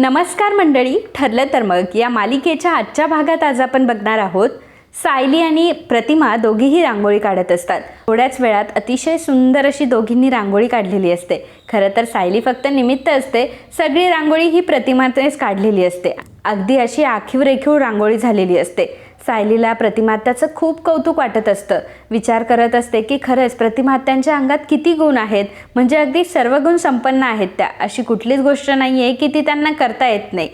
नमस्कार मंडळी ठरलं तर मग. या मालिकेच्या आजच्या भागात आज आपण बघणार आहोत सायली आणि प्रतिमा दोघीही रांगोळी काढत असतात. थोड्याच वेळात अतिशय सुंदर अशी दोघींनी रांगोळी काढलेली असते. खरं तर सायली फक्त निमित्त असते सगळी रांगोळी ही प्रतिमातेच काढलेली असते. अगदी अशी आखीव रेखीव रांगोळी झालेली असते. सायलीला प्रतिमात्याचं खूप कौतुक वाटत असतं. विचार करत असते की खरंच प्रतिमात्यांच्या अंगात किती गुण आहेत? म्हणजे अगदी सर्व गुण संपन्न आहेत त्या. अशी कुठलीच गोष्ट नाही आहे की ती त्यांना करता येत नाही.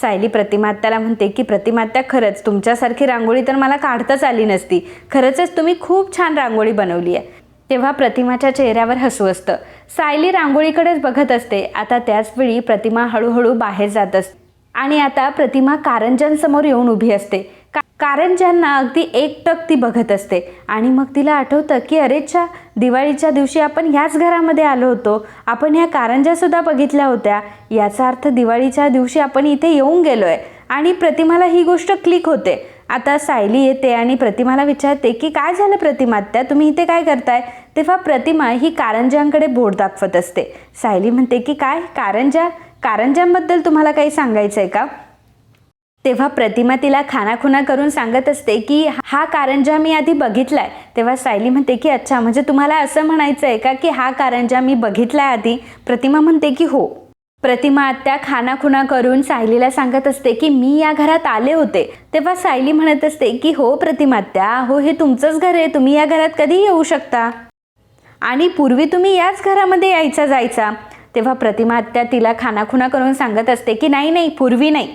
सायली प्रतिमात्याला म्हणते की प्रतिमात्या खरंच तुमच्यासारखी रांगोळी तर मला काढताच आली नसती. खरंचच तुम्ही खूप छान रांगोळी बनवली आहे. तेव्हा प्रतिमाच्या चेहऱ्यावर हसू असतं. सायली रांगोळीकडेच बघत असते. आता त्याचवेळी प्रतिमा हळूहळू बाहेर जात असते. आणि आता प्रतिमा कारंजांसमोर येऊन उभी असते. कारंज्यांना अगदी एकटक ती बघत असते. आणि मग तिला आठवतं की अरेच्छा दिवाळीच्या दिवशी आपण ह्याच घरामध्ये आलो होतो. आपण ह्या कारंजासुद्धा बघितल्या होत्या. याचा अर्थ दिवाळीच्या दिवशी आपण इथे येऊन गेलो आहे आणि प्रतिमाला ही गोष्ट क्लिक होते. आता सायली येते आणि प्रतिमाला विचारते की काय झालं प्रतिमा त्या तुम्ही इथे काय करताय? तेव्हा प्रतिमा ही कारंजांकडे बोट दाखवत असते. सायली म्हणते की काय? कारंजा कारंजांबद्दल तुम्हाला काही सांगायचं आहे का? तेव्हा प्रतिमा तिला खानाखुना करून सांगत असते की हा कारंजा मी आधी बघितलाय. तेव्हा सायली म्हणते की अच्छा म्हणजे तुम्हाला असं म्हणायचं आहे का की हा कारंजा मी बघितलाय आधी? प्रतिमा म्हणते की हो. प्रतिमा आत्या खानाखुना करून सायलीला सांगत असते की मी या घरात आले होते. तेव्हा सायली म्हणत असते की हो प्रतिमात्या हो हे तुमचंच घर आहे. तुम्ही या घरात कधी येऊ शकता. आणि पूर्वी तुम्ही याच घरामध्ये यायचा जायचा. तेव्हा प्रतिमा आत्या तिला खानाखुना करून सांगत असते की नाही नाही पूर्वी नाही.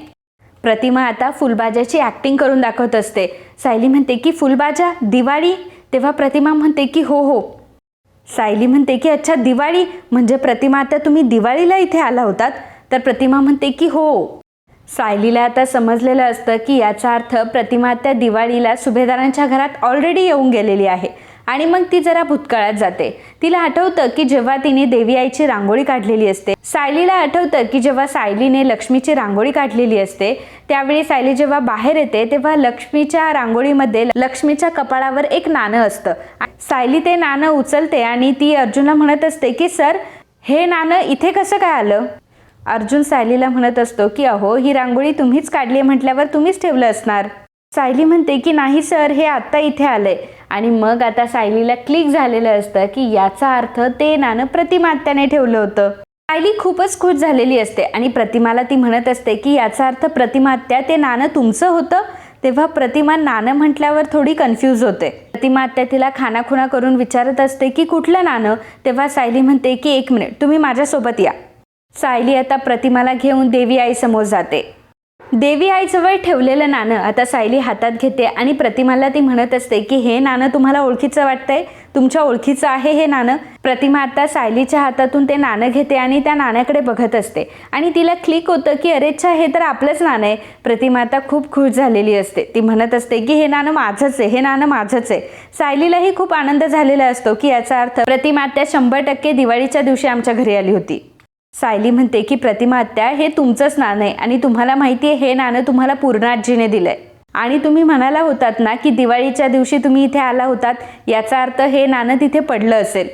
प्रतिमा आता फुलबाजाची ॲक्टिंग करून दाखवत असते. सायली म्हणते की फुलबाजा दिवाळी? तेव्हा प्रतिमा म्हणते की हो हो. सायली म्हणते की अच्छा दिवाळी? म्हणजे प्रतिमा आता तुम्ही दिवाळीला इथे आला होतात? तर प्रतिमा म्हणते की हो. सायलीला आता समजलेलं असतं की याचा अर्थ प्रतिमा त्या दिवाळीला सुभेदारांच्या घरात ऑलरेडी येऊन गेलेली आहे. आणि मग ती जरा भूतकाळात जाते. तिला आठवतं की जेव्हा तिने देवी आईची रांगोळी काढलेली असते सायलीला आठवतं की जेव्हा सायलीने लक्ष्मीची रांगोळी काढलेली असते त्यावेळी सायली जेव्हा बाहेर येते तेव्हा लक्ष्मीच्या रांगोळीमध्ये लक्ष्मीच्या कपाळावर एक नाणं असतं. सायली ते नाणं उचलते आणि ती अर्जुनला म्हणत असते की सर हे नाणं इथे कसं काय आलं? अर्जुन सायलीला म्हणत असतो की अहो ही रांगोळी तुम्हीच काढली म्हटल्यावर तुम्हीच ठेवलं असणार. सायली म्हणते की नाही सर हे आत्ता इथे आलंय. आणि मग आता सायलीला क्लिक झालेलं असतं की याचा अर्थ ते नाणं प्रतिमात्याने ठेवलं होतं. सायली खूपच खुश झालेली असते आणि प्रतिमाला ती म्हणत असते की याचा अर्थ प्रतिमात्या ते नाणं तुमचं होतं? तेव्हा प्रतिमा नाणं म्हटल्यावर थोडी कन्फ्यूज होते. प्रतिमा आत्या तिला खानाखुणा करून विचारत असते की कुठलं नाणं? तेव्हा सायली म्हणते की एक मिनिट तुम्ही माझ्यासोबत या. सायली आता प्रतिमाला घेऊन देवी आईसमोर जाते. देवी आईजवळ ठेवलेलं नाणं आता सायली हातात घेते आणि प्रतिमाला ती म्हणत असते की हे नाणं तुम्हाला ओळखीचं वाटतंय? तुमच्या ओळखीचं आहे हे नाणं? प्रतिमा आता सायलीच्या हातातून ते नाणं घेते आणि त्या नाण्याकडे बघत असते. आणि तिला क्लिक होतं की अरेच्छा हे तर आपलंच नाणं आहे. प्रतिमा आता खूप खुश झालेली असते. ती म्हणत असते की हे नाणं माझंच आहे हे नाणं माझंच आहे. सायलीलाही खूप आनंद झालेला असतो की याचा अर्थ प्रतिमा त्या शंभर टक्के दिवाळीच्या दिवशी आमच्या घरी आली होती. सायली म्हणते की प्रतिमा आत्या हे तुमचंच नाणं आहे आणि तुम्हाला माहिती आहे हे नाणं तुम्हाला पूर्णाजीने दिलंय. आणि तुम्ही म्हणाला होतात ना की दिवाळीच्या दिवशी तुम्ही इथे आला होतात याचा अर्थ हे नाणं तिथे पडलं असेल.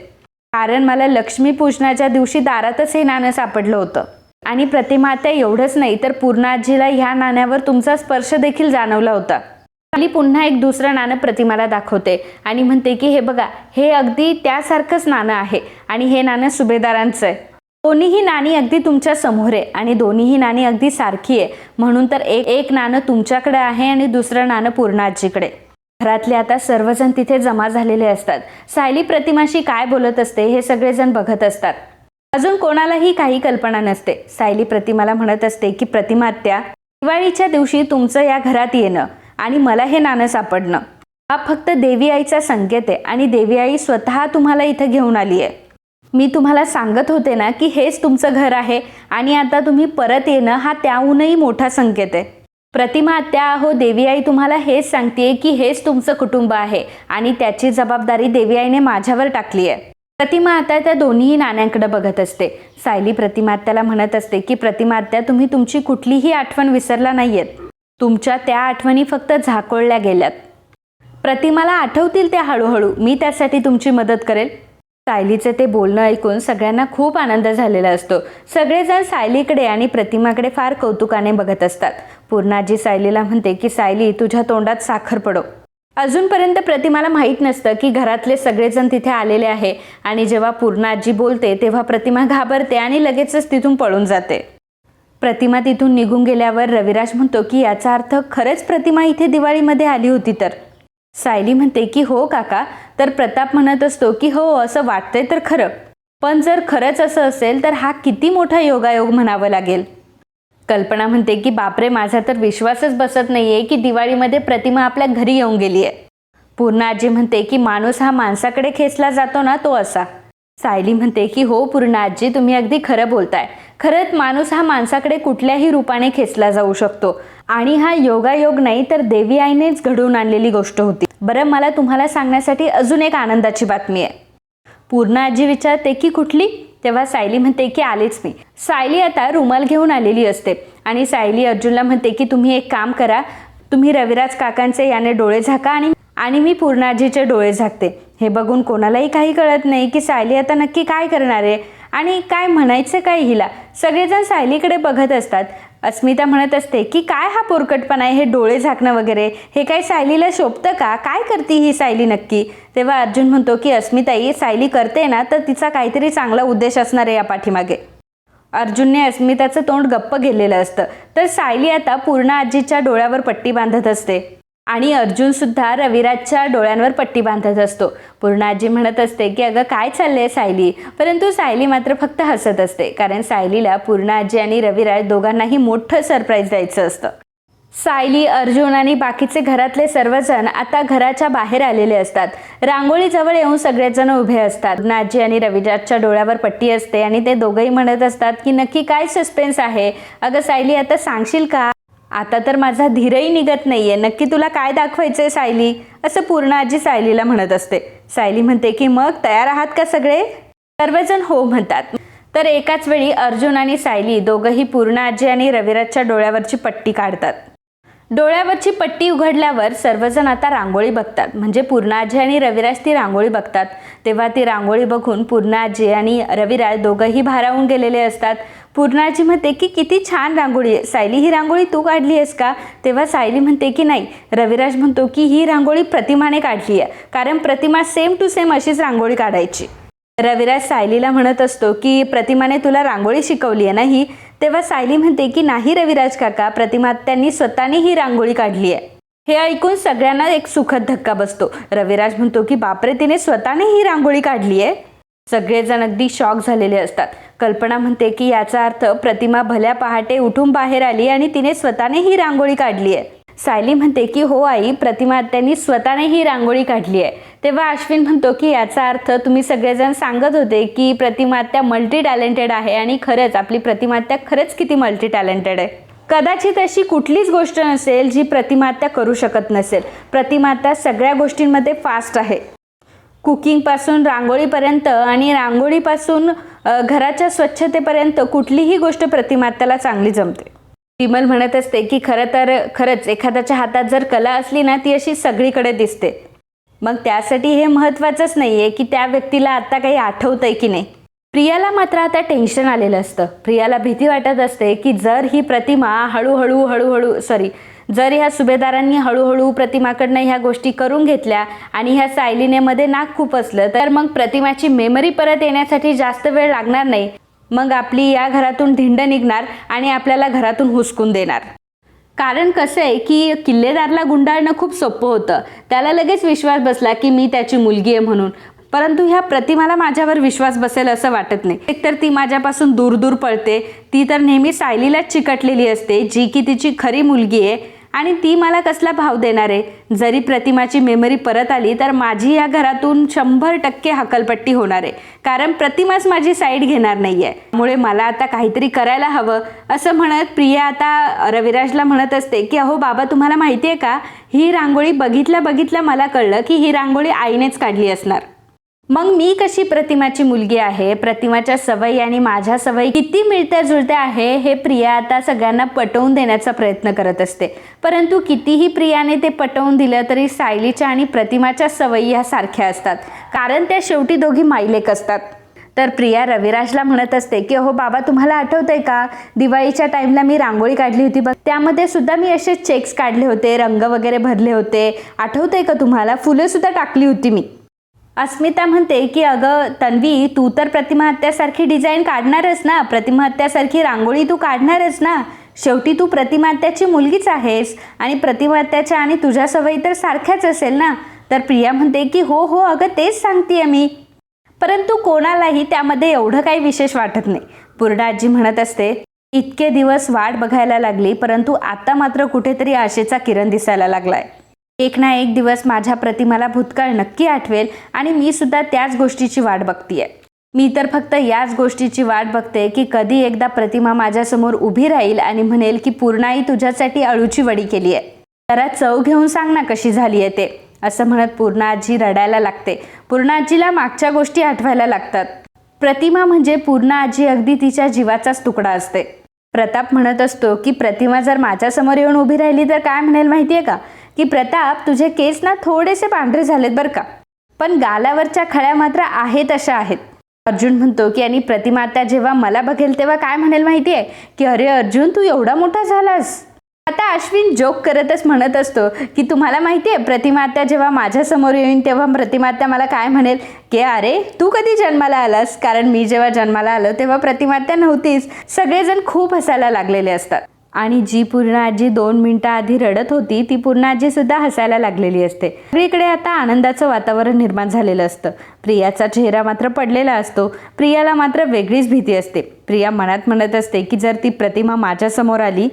कारण मला लक्ष्मीपूजनाच्या दिवशी दारातच हे नाणं सापडलं होतं. आणि प्रतिमा आत्या एवढंच नाही तर पूर्णाजीला ह्या नाण्यावर तुमचा स्पर्श देखील जाणवला होता. सायली पुन्हा एक दुसरं नाणं प्रतिमाला दाखवते आणि म्हणते की हे बघा हे अगदी त्यासारखंच नाणं आहे आणि हे नाणं सुभेदारांचं आहे. दोन्हीही नाणी अगदी तुमच्यासमोर आहे आणि दोन्हीही नाणी अगदी सारखी आहे. म्हणून तर एक एक नाणं तुमच्याकडे आहे आणि दुसरं नाणं पूर्णाजीकडे. घरातले आता सर्वजण तिथे जमा झालेले असतात. सायली प्रतिमाशी काय बोलत असते हे सगळेजण बघत असतात. अजून कोणालाही काही कल्पना नसते. सायली प्रतिमाला म्हणत असते की प्रतिमात्या दिवाळीच्या दिवशी तुमचं या घरात येणं आणि मला हे नाणं सापडणं. हा फक्त देवी आईचा संकेत आहे आणि देवी आई स्वतः तुम्हाला इथं घेऊन आली आहे. मी तुम्हाला सांगत होते ना की हेच तुमचं घर आहे आणि आता तुम्ही परत येणं हा त्याहूनही मोठा संकेत आहे. प्रतिमा आत्या हो देवी आई तुम्हाला हेच सांगते की हेच तुमचं कुटुंब आहे आणि त्याची जबाबदारी देवी आईने माझ्यावर टाकली आहे. प्रतिमा आता त्या दोन्ही नाण्यांकडे बघत असते. सायली प्रतिमा आत्याला म्हणत असते की प्रतिमा आत्या तुम्ही तुमची कुठलीही आठवण विसरला नाहीयेत. तुमच्या त्या आठवणी फक्त झाकोळल्या गेल्यात. प्रतिमाला आठवतील त्या हळूहळू. मी त्यासाठी तुमची मदत करेल. सायलीचं ते बोलणं ऐकून सगळ्यांना खूप आनंद झालेला असतो. सगळेजण सायलीकडे आणि प्रतिमाकडे फार कौतुकाने बघत असतात. पूर्णाजी सायलीला म्हणते की सायली तुझ्या तोंडात साखर पडो. अजूनपर्यंत प्रतिमाला माहीत नसतं की घरातले सगळेजण तिथे आलेले आहे आणि जेव्हा पूर्णाजी बोलते तेव्हा प्रतिमा घाबरते आणि लगेचच तिथून पळून जाते. प्रतिमा तिथून निघून गेल्यावर रविराज म्हणतो की याचा अर्थ खरंच प्रतिमा इथे दिवाळीमध्ये आली होती तर. सायली म्हणते की हो काका. तर प्रताप म्हणत असतो की हो असं वाटतंय तर खरं. पण जर खरंच असं असेल तर हा किती मोठा योगायोग म्हणावं लागेल. कल्पना म्हणते की बापरे माझा तर विश्वासच बसत नाहीये की दिवाळीमध्ये प्रतिमा आपल्या घरी येऊन गेली आहे पूर्ण आजी म्हणते की माणूस हा माणसाकडे खेचला जातो ना तो असा. सायली म्हणते की हो पूर्ण आजी तुम्ही अगदी खरं बोलताय. खरंच माणूस हा माणसाकडे कुठल्याही रूपाने खेचला जाऊ शकतो. आणि हा योगायोग नाही तर देवी आईनेच घडवून आणलेली गोष्ट होती. बरं मला तुम्हाला सांगण्यासाठी अजून एक आनंदाची बातमी आहे. पूर्ण आजी विचारते की कुठली? तेव्हा सायली म्हणते की आलीच मी. सायली आता रुमाल घेऊन आलेली असते आणि सायली अर्जुनला म्हणते की तुम्ही एक काम करा. तुम्ही रविराज काकांचे याने डोळे झाका आणि आणि मी पूर्णाजीचे डोळे झाकते. हे बघून कोणालाही काही कळत नाही की सायली आता नक्की काय करणार आहे आणि काय म्हणायचं काय हिला. सगळेजण सायलीकडे बघत असतात. अस्मिता म्हणत असते की काय हा पोरकटपणा आहे? हे डोळे झाकणं वगैरे. हे काय सायलीला शोभतं का? काय करते ही सायली नक्की? तेव्हा अर्जुन म्हणतो की अस्मिताई सायली करते ना तर तिचा काहीतरी चांगला उद्देश असणार आहे या पाठीमागे. अर्जुनने अस्मिताचं तोंड गप्प गेलेलं असतं. तर सायली आता पूर्ण आजीच्या डोळ्यावर पट्टी बांधत असते. आणि अर्जुन सुद्धा रविराजच्या डोळ्यांवर पट्टी बांधत असतो. पूर्ण आजी म्हणत असते की अगं काय चाललंय सायली? परंतु सायली मात्र फक्त हसत असते कारण सायलीला पूर्ण आजी आणि रविराज दोघांनाही मोठं सरप्राईज द्यायचं असतं. सायली अर्जुन आणि बाकीचे घरातले सर्वजण आता घराच्या बाहेर आलेले असतात. रांगोळीजवळ येऊन सगळेजण उभे असतात. नाजी आणि रविराजच्या डोळ्यावर पट्टी असते आणि ते दोघंही म्हणत असतात की नक्की काय सस्पेन्स आहे? अगं सायली आता सांगशील का? आता तर माझा धीरही निघत नाहीये. नक्की तुला काय दाखवायचंय सायली? असं पूर्ण आजी सायलीला म्हणत असते. सायली म्हणते की मग तयार आहात का सगळे? सर्वजण हो म्हणतात. तर एकाच वेळी अर्जुन आणि सायली दोघंही पूर्ण आजी आणि रविराजच्या डोळ्यावरची पट्टी काढतात. डोळ्यावरची पट्टी उघडल्यावर सर्वजण आता रांगोळी बघतात. म्हणजे पूर्णाजी आणि रविराज ती रांगोळी बघतात. तेव्हा ती रांगोळी बघून पूर्णाजी आणि रविराज दोघंही भारावून गेलेले असतात. पूर्णाजी म्हणते की किती छान रांगोळी आहे. सायली ही रांगोळी तू काढली आहेस का? तेव्हा सायली म्हणते की नाही. रविराज म्हणतो की ही रांगोळी प्रतिमाने काढली आहे. कारण प्रतिमा सेम टू सेम अशीच रांगोळी काढायची. रविराज सायलीला म्हणत असतो की प्रतिमाने तुला रांगोळी शिकवली आहे ना ही? तेव्हा सायली म्हणते की नाही रविराज काका प्रतिमा त्यांनी स्वतःने ही रांगोळी काढली आहे. हे ऐकून सगळ्यांना एक सुखद धक्का बसतो. रविराज म्हणतो की बापरे तिने स्वतःने ही रांगोळी काढली आहे? सगळेजण अगदी शॉक झालेले असतात. कल्पना म्हणते की याचा अर्थ प्रतिमा भल्या पहाटे उठून बाहेर आली आणि तिने स्वतःने ही रांगोळी काढली आहे. सायली म्हणते की हो आई प्रतिमा त्यांनी स्वतःने ही रांगोळी काढली आहे. तेव्हा अश्विन म्हणतो की याचा अर्थ तुम्ही सगळेजण सांगत होते की प्रतिमा त्या मल्टी टॅलेंटेड आहे आणि खरंच आपली प्रतिमा त्या खरंच किती मल्टी टॅलेंटेड आहे. कदाचित अशी कुठलीच गोष्ट नसेल जी प्रतिमात्या करू शकत नसेल. प्रतिमात्या सगळ्या गोष्टींमध्ये फास्ट आहे. कुकिंगपासून रांगोळीपर्यंत आणि रांगोळीपासून घराच्या स्वच्छतेपर्यंत कुठलीही गोष्ट प्रतिमात्याला चांगली जमते. विमल म्हणत असते की खरं तर खरंच एखाद्याच्या हातात जर कला असली ना ती अशी सगळीकडे दिसते. मग त्यासाठी हे महत्त्वाचंच नाही आहे की त्या व्यक्तीला आत्ता काही आठवतंय की नाही. प्रियाला मात्र आता टेन्शन आलेलं असतं. प्रियाला भीती वाटत असते की जर ही प्रतिमा हळूहळू हळूहळू सॉरी जर ह्या सुभेदारांनी हळूहळू प्रतिमाकडनं ह्या गोष्टी करून घेतल्या आणि ह्या सायलीनेमध्ये नाक खूप असलं तर मग प्रतिमाची मेमरी परत येण्यासाठी जास्त वेळ लागणार नाही. मग आपली या घरातून धिंड निघणार आणि आपल्याला घरातून हुसकून देणार. कारण कसं आहे की किल्लेदारला गुंडाळणं खूप सोपं होतं. त्याला लगेच विश्वास बसला की मी त्याची मुलगी आहे म्हणून. परंतु ह्या प्रतिमाला माझ्यावर विश्वास बसेल असं वाटत नाही. एकतर ती माझ्यापासून दूर दूर पळते. ती तर नेहमी सायलीलाच चिकटलेली असते जी की तिची खरी मुलगी आहे. आणि ती मला कसला भाव देणार आहे? जरी प्रतिमाची मेमरी परत आली तर माझी या घरातून शंभर टक्के हकलपट्टी होणार आहे. कारण प्रतिमाच माझी साईड घेणार नाही आहे त्यामुळे मला आता काहीतरी करायला हवं. असं म्हणत प्रिया आता रविराजला म्हणत असते की अहो बाबा तुम्हाला माहिती आहे का? ही रांगोळी बघितल्या बघितल्या मला कळलं की ही रांगोळी आईनेच काढली असणार. मग मी कशी प्रतिमाची मुलगी आहे? प्रतिमाच्या सवयी आणि माझ्या सवयी किती मिळत्या जुळत्या आहे हे प्रिया आता सगळ्यांना पटवून देण्याचा प्रयत्न करत असते. परंतु कितीही प्रियाने ते पटवून दिलं तरी सायलीच्या आणि प्रतिमाच्या सवयी ह्या सारख्या असतात. कारण त्या शेवटी दोघी माईलेक असतात. तर प्रिया रविराजला म्हणत असते की हो बाबा तुम्हाला आठवतंय का? दिवाळीच्या टाईमला मी रांगोळी काढली होती बघ. त्यामध्ये सुद्धा मी असे चेक्स काढले होते रंग वगैरे भरले होते. आठवतंय का तुम्हाला? फुलंसुद्धा टाकली होती मी. अस्मिता म्हणते की अगं तन्वी तू तर प्रतिमहत्यासारखी डिझाईन काढणारच ना. प्रतिमहत्यासारखी रांगोळी तू काढणारच ना. शेवटी तू प्रतिमहत्याची मुलगीच आहेस आणि प्रतिमहत्याच्या आणि तुझ्या सवयी तर सारख्याच असेल ना. तर प्रिया म्हणते की हो हो अगं तेच सांगतेय मी. परंतु कोणालाही त्यामध्ये एवढं काही विशेष वाटत नाही. पूर्ण आजी म्हणत असते इतके दिवस वाट बघायला लागली परंतु आता मात्र कुठेतरी आशेचा किरण दिसायला लागलाय. एक ना एक दिवस माझ्या प्रतिमाला भूतकाळ नक्की आठवेल आणि मी सुद्धा त्याच गोष्टीची वाट बघतीये. मी तर फक्त याच गोष्टीची वाट बघते की कधी एकदा प्रतिमा माझ्यासमोर उभी राहील आणि म्हणेल की पूर्णाई तुझ्यासाठी अळूची वडी केली आहे जरा चव घेऊन सांग ना कशी झाली आहे ते असं म्हणत पूर्ण आजी रडायला लागते. पूर्ण आजीला मागच्या गोष्टी आठवायला लागतात. प्रतिमा म्हणजे पूर्ण आजी अगदी तिच्या जीवाचाच तुकडा असते. प्रताप म्हणत असतो की प्रतिमा जर माझ्यासमोर येऊन उभी राहिली तर काय म्हणेल माहिती आहे का? की प्रताप तुझे केस ना थोडेसे पांढरे झालेत बरं का? पण गालावरच्या खळ्या मात्र आहेत अशा आहेत. अर्जुन म्हणतो की आणि प्रतिमाता जेव्हा मला बघेल तेव्हा काय म्हणेल माहिती आहे की अरे अर्जुन तू एवढा मोठा झालास. आता अश्विन जोक करतच म्हणत असतो की तुम्हाला माहिती आहे प्रतिमाता जेव्हा माझ्यासमोर येईन तेव्हा प्रतिमाता मला काय म्हणेल? की अरे तू कधी जन्माला आलास? कारण मी जेव्हा जन्माला आलो तेव्हा प्रतिमाता नव्हतीच. सगळेजण खूप हसायला लागलेले असतात. आणि जी पूर्ण आजी दोन मिनिटं आधी रडत होती ती पूर्ण आजी सुद्धा हसायला लागलेली असते. सगळीकडे आता आनंदाचं वातावरण निर्माण झालेलं असतं. प्रियाचा चेहरा मात्र पडलेला असतो. प्रियाला मात्र वेगळीच भीती असते. प्रिया मनात म्हणत असते की जर ती प्रतिमा माझ्यासमोर आली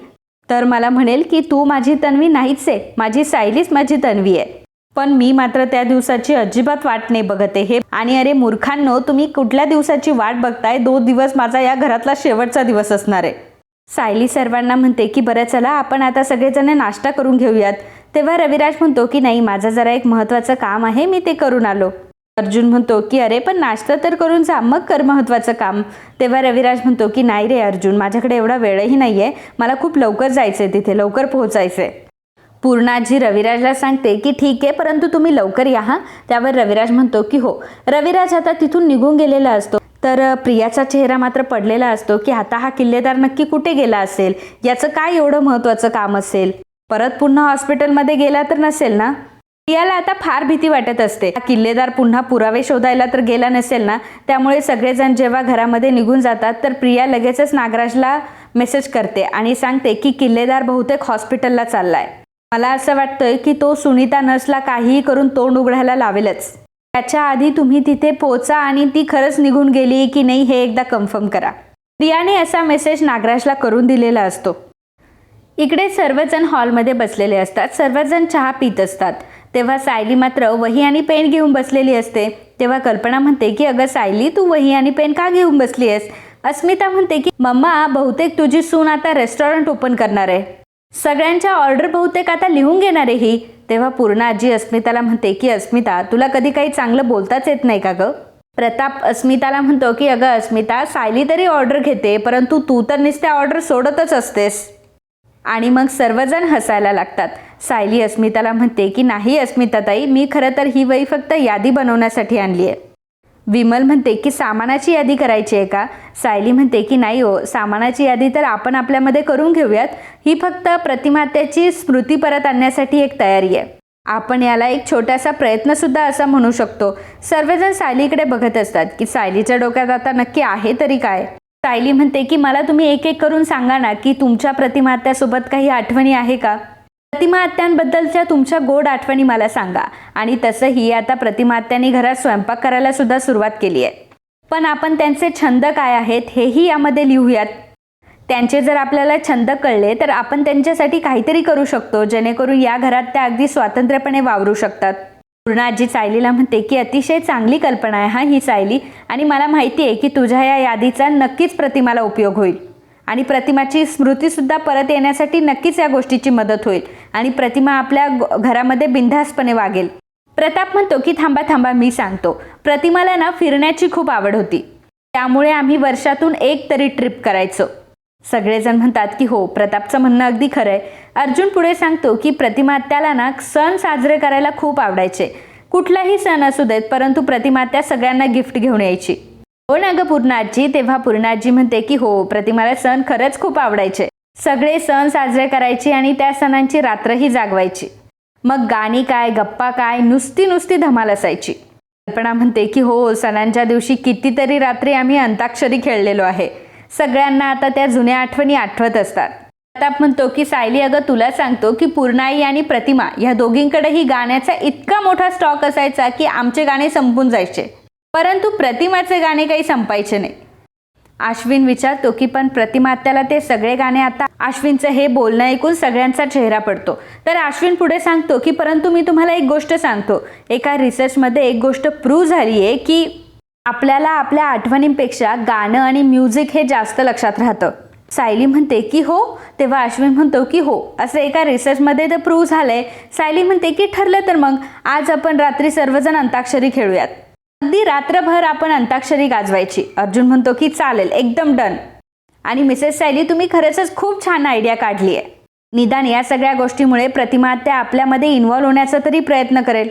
तर मला म्हणेल की तू माझी तन्वी नाहीच आहे. माझी सायलीच माझी तन्वी आहे. पण मी मात्र त्या दिवसाची अजिबात वाट नाही बघते हे आणि अरे मूर्खांनो तुम्ही कुठल्या दिवसाची वाट बघताय? दो दिवस माझा या घरातला शेवटचा दिवस असणार आहे. सायली सर्वांना म्हणते की बरं चला आपण आता सगळेजण नाश्ता करून घेऊयात. तेव्हा रविराज म्हणतो की नाही माझं जरा एक महत्त्वाचं काम आहे मी ते करून आलो. अर्जुन म्हणतो की अरे पण नाश्ता तर करून जा मग कर महत्त्वाचं काम. तेव्हा रविराज म्हणतो की नाही रे अर्जुन माझ्याकडे एवढा वेळही नाही आहे मला खूप लवकर जायचं आहे तिथे लवकर पोहोचायचं आहे पूर्णाजी रविराजला सांगते की ठीक आहे परंतु तुम्ही लवकर या हा. त्यावर रविराज म्हणतो की हो. रविराज आता तिथून निघून गेलेला असतो. तर प्रियाचा चेहरा मात्र पडलेला असतो की आता हा किल्लेदार नक्की कुठे गेला असेल? याचं काय एवढं महत्त्वाचं काम असेल? परत पुन्हा हॉस्पिटलमध्ये गेला तर नसेल ना? प्रियाला आता फार भीती वाटत असते. हा किल्लेदार पुन्हा पुरावे शोधायला तर गेला नसेल ना? त्यामुळे सगळेजण जेव्हा घरामध्ये निघून जातात तर प्रिया लगेचच नागराजला मेसेज करते आणि सांगते की किल्लेदार बहुतेक हॉस्पिटलला चाललाय. मला असं वाटतंय की तो सुनीता नर्सला काहीही करून तोंड उघडायला लावेलच. त्याच्या आधी तुम्ही तिथे पोचा आणि ती खरंच निघून गेली की नाही हे एकदा कन्फर्म करा. प्रियाने असा मेसेज नागराजला करून दिलेला असतो. इकडे सर्वजण हॉलमध्ये बसलेले असतात. सर्वजण चहा पित असतात. तेव्हा सायली मात्र वही आणि पेन घेऊन बसलेली असते. तेव्हा कल्पना म्हणते की अगं सायली तू वही आणि पेन का घेऊन बसली आहेस? अस्मिता म्हणते की मम्मा बहुतेक तुझी सून आता रेस्टॉरंट ओपन करणार आहे. सगळ्यांच्या ऑर्डर बहुतेक आता लिहून घेणार आहे ही. तेव्हा पूर्ण आजी अस्मिताला म्हणते की अस्मिता तुला कधी काही चांगलं बोलताच येत नाही का गं? प्रताप अस्मिताला म्हणतो की अगं अस्मिता सायली तरी ऑर्डर घेते परंतु तू तर नुसत्या ऑर्डर सोडतच असतेस. आणि मग सर्वजण हसायला लागतात. सायली अस्मिताला म्हणते की नाही अस्मिताताई मी खरं तर ही वही फक्त यादी बनवण्यासाठी आणली आहे. विमल म्हणते की सामानाची यादी करायची आहे का? सायली म्हणते की नाही हो सामानाची यादी तर आपण आपल्यामध्ये करून घेऊयात. ही फक्त प्रतिमात्याची स्मृती परत आणण्यासाठी एक तयारी आहे. आपण याला एक छोटासा प्रयत्नसुद्धा असा म्हणू शकतो. सर्वजण सायलीकडे बघत असतात की सायलीच्या डोक्यात आता नक्की आहे तरी काय? सायली म्हणते की मला तुम्ही एक एक करून सांगा ना की तुमच्या प्रतिमात्यासोबत काही आठवणी आहे का? प्रतिमा आत्यांबद्दलच्या तुमच्या गोड आठवणी मला सांगा. आणि तसंही आता प्रतिमा आत्यांनी घरात स्वयंपाक करायला सुद्धा सुरुवात केली आहे. पण आपण त्यांचे छंद काय आहेत हेही यामध्ये लिहूयात. त्यांचे जर आपल्याला छंद कळले तर आपण त्यांच्यासाठी काहीतरी करू शकतो जेणेकरून या घरात त्या अगदी स्वातंत्र्यपणे वावरू शकतात. पूर्ण आजी सायलीला म्हणते की अतिशय चांगली कल्पना आहे हा ही सायली. आणि मला माहिती आहे की तुझ्या या यादीचा नक्कीच प्रतिमाला उपयोग होईल. आणि प्रतिमाची स्मृतीसुद्धा परत येण्यासाठी नक्कीच या गोष्टीची मदत होईल. आणि प्रतिमा आपल्या घरामध्ये बिनधास्तपणे वागेल. प्रताप म्हणतो की थांबा थांबा मी सांगतो. प्रतिमाला ना फिरण्याची खूप आवड होती. त्यामुळे आम्ही वर्षातून एक तरी ट्रिप करायचो. सगळेजण म्हणतात की हो प्रतापचं म्हणणं अगदी खरं आहे. अर्जुन पुढे सांगतो की प्रतिमात्याला ना सण साजरे करायला खूप आवडायचे. कुठलाही सण असू देत परंतु प्रतिमात्या सगळ्यांना गिफ्ट घेऊन यायची. हो ना ग पूर्णाजी तेव्हा पूर्णाजी म्हणते की हो प्रतिमाला सण खरंच खूप आवडायचे. सगळे सण साजरे करायचे आणि त्या सणांची रात्रही जागवायची. मग गाणी काय गप्पा काय नुसती नुसती धमाल असायची. कल्पना म्हणते की हो सणांच्या दिवशी कितीतरी रात्री आम्ही अंताक्षरी खेळलेलो आहे. सगळ्यांना आता त्या जुन्या आठवणी आठवत असतात. प्रताप म्हणतो की सायली अगं तुला सांगतो की पूर्णाई आणि प्रतिमा या दोघींकडेही गाण्याचा इतका मोठा स्टॉक असायचा की आमचे गाणे संपून जायचे. परंतु प्रतिमाचे गाणे काही संपायचे नाही. आश्विन विचारतो की पण प्रतिमात्याला ते सगळे गाणे आता आश्विनचं हे बोलणं ऐकून सगळ्यांचा चेहरा पडतो. तर आश्विन पुढे सांगतो की परंतु मी तुम्हाला एक गोष्ट सांगतो. एका रिसर्चमध्ये एक गोष्ट प्रूव्ह झाली आहे की आपल्याला आपल्या आठवणींपेक्षा गाणं आणि म्युझिक हे जास्त लक्षात राहतं. सायली म्हणते की हो. तेव्हा अश्विन म्हणतो की हो. असं एका रिसर्चमध्ये तर प्रूव्ह झालंय. सायली म्हणते की ठरलं तर मग. आज आपण रात्री सर्वजण अंताक्षरी खेळूयात. अगदी रात्रभर आपण अंताक्षरी गाजवायची. अर्जुन म्हणतो की चालेल एकदम डन. आणि मिसेस सायली तुम्ही खरंच खूप छान आयडिया काढली आहे निदान या सगळ्या गोष्टीमुळे प्रतिमा त्या आपल्यामध्ये इन्व्हॉल्व होण्याचा तरी प्रयत्न करेल.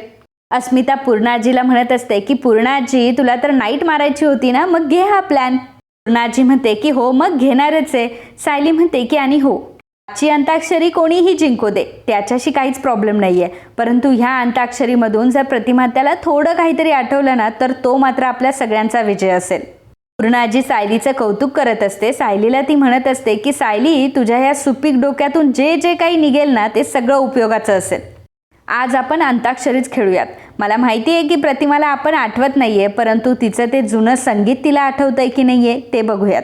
अस्मिता पूर्णाजीला म्हणत असते की पूर्णाजी तुला तर नाईट मारायची होती ना मग घे हा प्लॅन पूर्णाजी म्हणते की हो मग घेणारच आहे. सायली म्हणते की आणि हो. आजची अंताक्षरी कोणीही जिंकू दे त्याच्याशी काहीच प्रॉब्लेम नाही आहे परंतु ह्या अंताक्षरीमधून जर प्रतिमा त्याला थोडं काहीतरी आठवलं ना तर तो मात्र आपल्या सगळ्यांचा विजय असेल. पूर्णाजी सायलीचं कौतुक करत असते. सायलीला ती म्हणत असते की सायली तुझ्या ह्या सुपीक डोक्यातून जे जे काही निघेल ना ते सगळं उपयोगाचं असेल. आज आपण अंताक्षरीच खेळूयात. मला माहिती आहे की प्रतिमाला आपण आठवत नाही आहे परंतु तिचं ते जुनं संगीत तिला आठवतंय की नाही आहे ते बघूयात.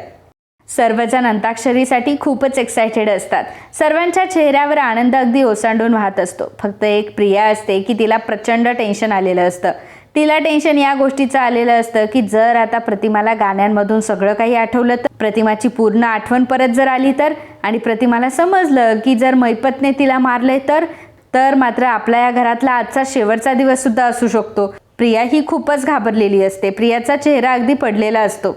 सर्वजण अंताक्षरीसाठी खूपच एक्सायटेड असतात. सर्वांच्या चेहऱ्यावर आनंद अगदी ओसांडून वाहत असतो. फक्त एक प्रिया असते की तिला प्रचंड टेन्शन आलेलं असतं. तिला टेन्शन या गोष्टीचं आलेलं असतं की जर आता प्रतिमाला गाण्यांमधून सगळं काही आठवलं तर प्रतिमाची पूर्ण आठवण परत जर आली तर आणि प्रतिमाला समजलं की जर मैपतने तिला मारले तर तर मात्र आपल्या या घरातला आजचा शेवटचा दिवस सुद्धा असू शकतो. प्रिया ही खूपच घाबरलेली असते. प्रियाचा चेहरा अगदी पडलेला असतो.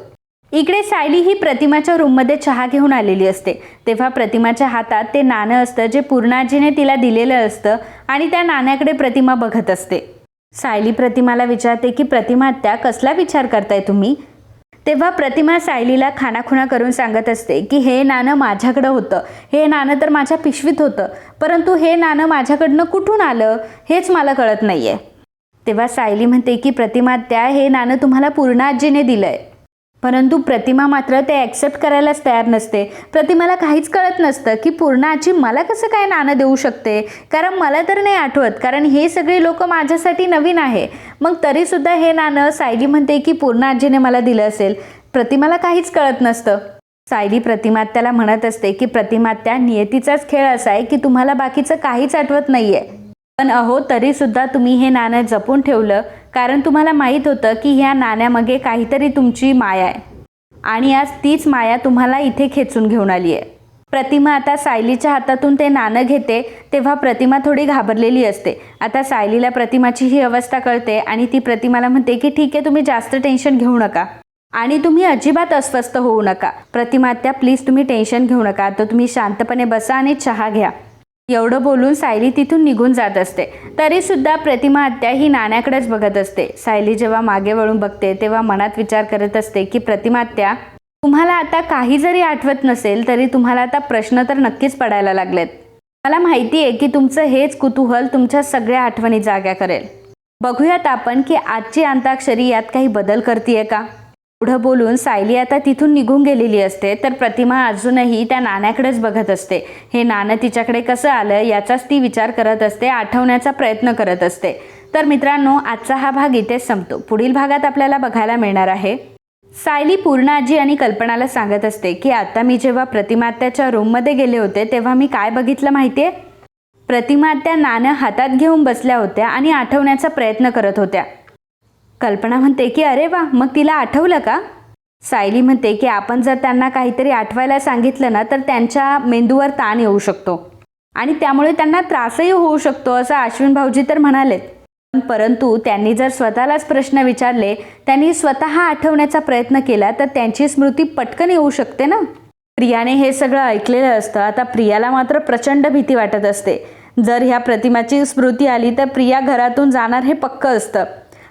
इकडे सायली ही प्रतिमाच्या रूममध्ये चहा घेऊन आलेली असते. तेव्हा प्रतिमाच्या हातात ते नाणं असतं जे पूर्णाजीने तिला दिलेलं असतं आणि त्या नाण्याकडे प्रतिमा बघत असते. सायली प्रतिमाला विचारते की प्रतिमा त्या कसला विचार करताय तुम्ही? तेव्हा प्रतिमा सायलीला खाणाखुणा करून सांगत असते की हे नाणं माझ्याकडं होतं. हे नाणं तर माझ्या पिशवीत होतं. परंतु हे नाणं माझ्याकडनं कुठून आलं हेच मला कळत नाही आहे तेव्हा सायली म्हणते की प्रतिमा त्या हे नाणं तुम्हाला पूर्णाजीने दिलं आहे परंतु प्रतिमा मात्र ते ॲक्सेप्ट करायलाच तयार नसते. प्रतिमाला काहीच कळत नसतं की पूर्ण आजी मला कसं काय नाणं देऊ शकते? कारण मला तर नाही आठवत कारण हे सगळे लोक माझ्यासाठी नवीन आहे. मग तरीसुद्धा हे नाणं सायली म्हणते की पूर्ण आजीने मला दिलं असेल. प्रतिमाला काहीच कळत नसतं. सायली प्रतिमात्याला म्हणत असते की प्रतिमात्या नियतीचाच खेळ असा आहे की तुम्हाला बाकीचं काहीच आठवत नाही आहे पण अहो तरीसुद्धा तुम्ही हे नाणं जपून ठेवलं. कारण तुम्हाला माहीत होतं की ह्या नाण्यामागे काहीतरी तुमची माया आहे. आणि आज तीच माया तुम्हाला इथे खेचून घेऊन आली आहे. प्रतिमा आता सायलीच्या हातातून ते नाणं घेते तेव्हा प्रतिमा थोडी घाबरलेली असते. आता सायलीला प्रतिमाची ही अवस्था कळते आणि ती प्रतिमाला म्हणते की ठीक आहे तुम्ही जास्त टेन्शन घेऊ नका. आणि तुम्ही अजिबात अस्वस्थ होऊ नका. प्रतिमा त्या प्लीज तुम्ही टेन्शन घेऊ नका. तर तुम्ही शांतपणे बसा आणि चहा घ्या. एवढं बोलून सायली तिथून निघून जात असते. तरी सुद्धा प्रतिमा आत्या ही नाण्याकडेच बघत असते. सायली जेव्हा मागे वळून बघते तेव्हा मनात विचार करत असते की प्रतिमा आत्या तुम्हाला आता काही जरी आठवत नसेल तरी तुम्हाला आता प्रश्न तर नक्कीच पडायला लागलेत. मला माहिती आहे की तुमचं हेच कुतूहल तुमच्या सगळ्या आठवणी जाग्या करेल. बघूयात आपण की आजची अंताक्षरी यात काही बदल करतीये का? पुढं बोलून सायली आता तिथून निघून गेलेली असते तर प्रतिमा अजूनही त्या नाण्याकडेच बघत असते. हे नाणं तिच्याकडे कसं आलं याचाच ती विचार करत असते आठवण्याचा प्रयत्न करत असते. तर मित्रांनो आजचा हा भाग इथेच संपतो. पुढील भागात आपल्याला बघायला मिळणार आहे. सायली पूर्ण आजी आणि कल्पनाला सांगत असते की आता मी जेव्हा प्रतिमात्याच्या रूममध्ये गेले होते तेव्हा मी काय बघितलं माहिती आहे प्रतिमात्या नाणं हातात घेऊन बसल्या होत्या आणि आठवण्याचा प्रयत्न करत होत्या. कल्पना म्हणते की अरे वा मग तिला आठवलं का? सायली म्हणते की आपण जर त्यांना काहीतरी आठवायला सांगितलं ना तर त्यांच्या मेंदूवर ताण येऊ शकतो आणि त्यामुळे त्यांना त्रासही होऊ शकतो असं अश्विन भाऊजी तर म्हणालेत. पण परंतु त्यांनी जर स्वतःलाच प्रश्न विचारले त्यांनी स्वतः आठवण्याचा प्रयत्न केला तर त्यांची स्मृती पटकन येऊ शकते ना? प्रियाने हे सगळं ऐकलेलं असतं. आता प्रियाला मात्र प्रचंड भीती वाटत असते. जर ह्या प्रतिमाची स्मृती आली तर प्रिया घरातून जाणार हे पक्कं असतं.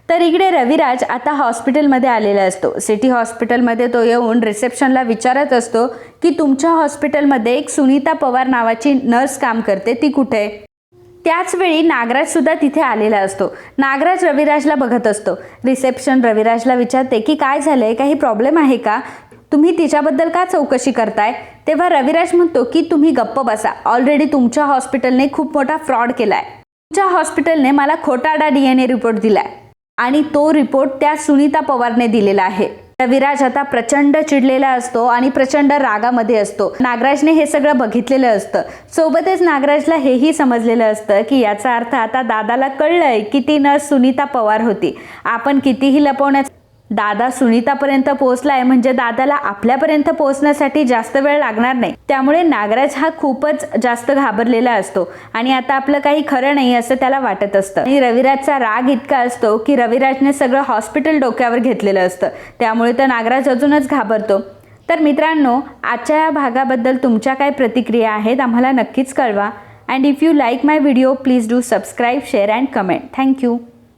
तर इकडे रविराज आता हॉस्पिटलमध्ये आलेला असतो. सिटी हॉस्पिटलमध्ये तो येऊन रिसेप्शनला विचारत असतो की तुमच्या हॉस्पिटलमध्ये एक सुनीता पवार नावाची नर्स काम करते ती कुठे? त्याचवेळी नागराज सुद्धा तिथे आलेला असतो. नागराज रविराजला बघत असतो. रिसेप्शन रविराजला विचारते की काय झालंय? काही प्रॉब्लेम आहे का? तुम्ही तिच्याबद्दल का चौकशी करताय? तेव्हा रविराज म्हणतो की तुम्ही गप्प बसा. ऑलरेडी तुमच्या हॉस्पिटलने खूप मोठा फ्रॉड केलाय. तुमच्या हॉस्पिटलने मला खोटाडा डी एन ए रिपोर्ट दिलाय. आणि तो रिपोर्ट त्या सुनीता पवारने दिलेला आहे. रविराज आता प्रचंड चिडलेला असतो आणि प्रचंड रागामध्ये असतो. नागराजने हे सगळं बघितलेलं असतं. सोबतच नागराजला हेही समजलेलं असतं की याचा अर्थ आता दादाला कळलंय की ती नर्स सुनीता पवार होती. आपण कितीही लपवण्याचा दादा सुनीतापर्यंत पोहोचलाय म्हणजे दादाला आपल्यापर्यंत पोहोचण्यासाठी जास्त वेळ लागणार नाही. त्यामुळे नागराज हा खूपच जास्त घाबरलेला असतो. आणि आता आपलं काही खरं नाही असं त्याला वाटत असतं. आणि रविराजचा राग इतका असतो की रविराजने सगळं हॉस्पिटल डोक्यावर घेतलेलं असतं. त्यामुळे तर नागराज अजूनच घाबरतो. तर मित्रांनो आजच्या या भागाबद्दल तुमच्या काय प्रतिक्रिया आहेत आम्हाला नक्कीच कळवा. And if you like my video please do subscribe share and comment thank you